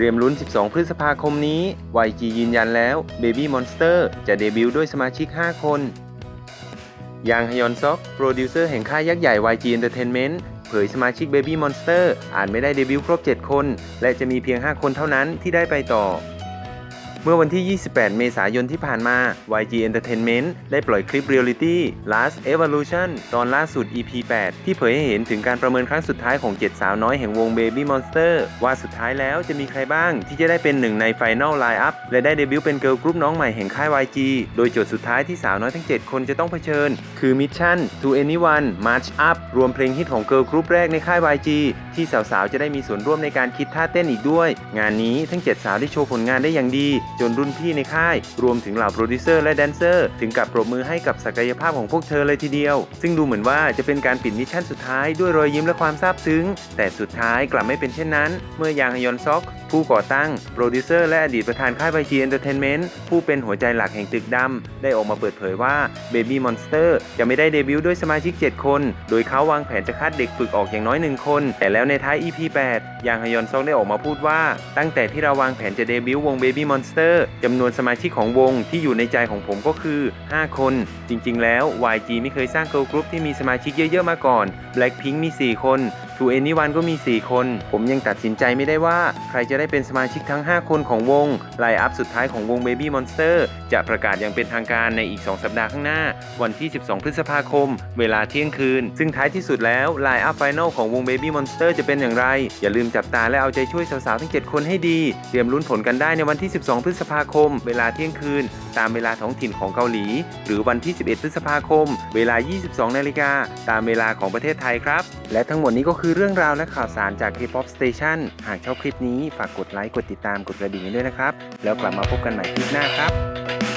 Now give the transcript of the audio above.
เตรียมลุ้น 12 พฤษภาคมนี้ YG ยืนยันแล้ว Baby Monster จะเดบิวต์ด้วยสมาชิก 5 คนยางฮยอนซอกโปรดิวเซอร์แห่งค่ายยักษ์ใหญ่ YG Entertainment เผยสมาชิก Baby Monster อาจไม่ได้เดบิวต์ครบ 7 คน และจะมีเพียง 5 คนเท่านั้นที่ได้ไปต่อ เมื่อวันที่ 28 เมษายนที่ผ่านมา YG Entertainment ได้ปล่อยคลิป Reality Last Evolution ตอนล่าสุด EP 8 ที่เผยให้เห็นถึงการประเมินครั้งสุดท้ายของ 7 สาวน้อยแห่งวง Baby Monster ว่าสุดท้ายแล้วจะมีใครบ้างที่จะได้เป็นหนึ่งใน Final Line-Up และได้เดบิวต์เป็นเกิร์ลกรุ๊ปน้องใหม่แห่งค่าย YG โดยโจทย์สุดท้ายที่สาวน้อยทั้ง 7 คนจะต้องเผชิญ คือ Mission to Anyone March Up รวมเพลงฮิตของเกิร์ลกรุ๊ปแรกในค่าย YG ที่สาวๆ จะได้มีส่วนร่วมในการคิดท่าเต้นอีกด้วย งานนี้ทั้ง 7 สาวได้โชว์ผลงานได้อย่างดี จนรุ่นพี่ในค่าย รวมถึงเหล่าโปรดิวเซอร์และแดนเซอร์ ถึงกับปรบมือให้กับศักยภาพของพวกเธอเลยทีเดียว ซึ่งดูเหมือนว่าจะเป็นการปิดมิชชั่นสุดท้ายด้วยรอยยิ้มและความซาบซึ้ง แต่สุดท้ายกลับไม่เป็นเช่นนั้น เมื่อยางฮยอนซอก ผู้ก่อตั้ง โปรดิวเซอร์และอดีตประธานค่าย YG Entertainment ผู้เป็นหัวใจหลักแห่งตึกดำได้ออกมาเปิดเผยว่า Baby Monster จะไม่ได้เดบิวต์ด้วยสมาชิก 7 คน โดยเขาวางแผนจะคัดเด็กฝึกออกอย่างน้อย 1 คน แต่แล้วในท้าย EP 8 ยางฮยอนซอกได้ออกมาพูดว่า ตั้งแต่ที่เราวางแผนจะเดบิวต์วง Baby Monster จำนวนสมาชิกของวงที่อยู่ในใจของผมก็คือ 5 คน จริงๆ แล้ว YG ไม่เคยสร้างเกิร์ลกรุ๊ปที่มีสมาชิกเยอะๆ มาก่อน Blackpink มี 4 คน ทูเอนี่วันก็มี 4 คน ผมยังตัดสินใจไม่ได้ว่า ใครจะได้เป็นสมาชิกทั้ง 5 คนของวงไลน์อัพสุดท้ายของวง Baby Monster จะประกาศอย่างเป็นทางการในอีก 2 สัปดาห์ข้างหน้า วันที่ 12 พฤษภาคม เวลาเที่ยงคืน ซึ่งท้ายที่สุดแล้วไลน์อัพไฟแนลของวง Baby Monster จะเป็นอย่างไร อย่าลืมจับตาและเอาใจช่วยสาวๆทั้ง 7 คนให้ดี เตรียมลุ้นผลกันได้ในวันที่ 12 พฤษภาคม เวลาเที่ยงคืน ตามเวลาท้องถิ่นของเกาหลี หรือวันที่ 11 พฤษภาคม เวลา 22 นาฬิกาตามเวลาของประเทศไทยครับ และทั้งหมดนี้ก็คือเรื่องราวและข่าวสารจาก K-POP Station หากชอบคลิปนี้ฝากกดไลค์กดติดตามกดกระดิ่งให้ด้วยนะครับ แล้วกลับมาพบกันใหม่คลิปหน้าครับ